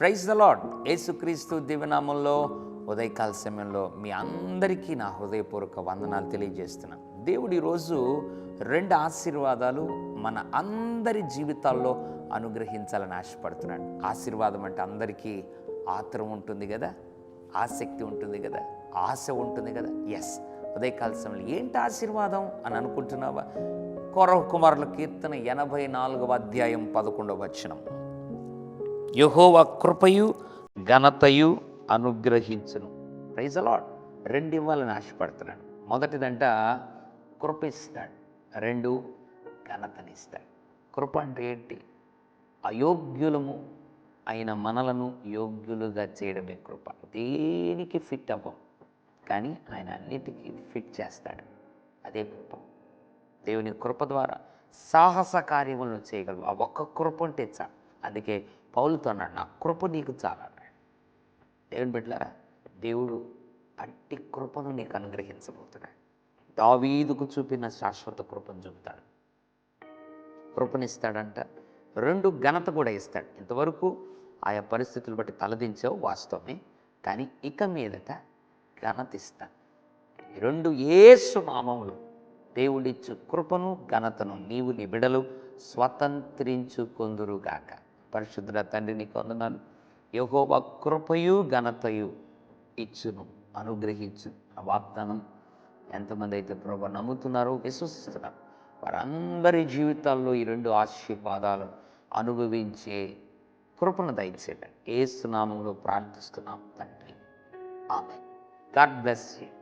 Praise the lord యేసుక్రీస్తు దివ్యనామంలో ఉదయకాల సమయంలో మీ అందరికీ నా హృదయపూర్వక వందనాలు తెలియజేస్తున్నాను దేవుడు ఈరోజు రెండు ఆశీర్వాదాలు మన అందరి జీవితాల్లో అనుగ్రహించాలని ఆశపడుతున్నాడు. ఆశీర్వాదం అంటే అందరికీ ఆత్రం ఉంటుంది కదా? ఆసక్తి ఉంటుంది కదా? ఆశ ఉంటుంది కదా? ఎస్ ఉదయకాల సమయంలో ఏంటి ఆశీర్వాదం అని అనుకుంటున్నావా? కొరవ కుమారుల కీర్తన ఎనభై నాలుగవ అధ్యాయం పదకొండవ వచనం. యహోవ కృపయు ఘనతయు అనుగ్రహించును. ప్రైజ్ అలాడ్ రెండు ఇవ్వాలని ఆశపడుతున్నాడు. మొదటిదంట కృప ఇస్తాడు రెండు ఘనతనిస్తాడు. కృప అంటే ఏంటి? అయోగ్యులము అయిన మనలను యోగ్యులుగా చేయడమే కృప. దేనికి ఫిట్ అవ్వం? కానీ ఆయన అన్నిటికీ ఫిట్ చేస్తాడు. అదే కృప. దేవుని కృప ద్వారా సాహస కార్యములను చేయగలవు. ఆ ఒక్క కృప ఉంటే చాలు. అందుకే పౌలుతో అన్నాడు నా కృప నీకు చాలా దేవుని బిడ్డలారా దేవుడు అట్టి కృపను నీకు అనుగ్రహించబోతున్నాడు. దావీదుకు చూపిన శాశ్వత కృపను చూపుతాడు. కృపనిస్తాడంట. రెండు ఘనత కూడా ఇస్తాడు. ఇంతవరకు ఆయా పరిస్థితులు బట్టి తలదించావు వాస్తవమే కానీ ఇక మీదట ఘనత ఇస్తాడు. రెండు ఏసు నామములు దేవుడిచ్చు కృపను ఘనతను నీవు నీ బిడలు స్వతంత్రించుకొందురుగాక. పరిశుద్ధ తండ్రి నీకు వందనాలు. యహోవ కృపయు ఘనతయు ఇచ్చును అనుగ్రహించు ఆ వాగ్దానం ఎంతమంది అయితే ప్రభు నమ్ముతున్నారో విశ్వసిస్తున్నారు. వారందరి జీవితాల్లో ఈ రెండు ఆశీర్వాదాలు అనుభవించే కృపను దయచేయండి. స్నామంలో ప్రార్థిస్తున్నాం తండ్రి. ఆమె గాడ్ బ్లెస్ యూ.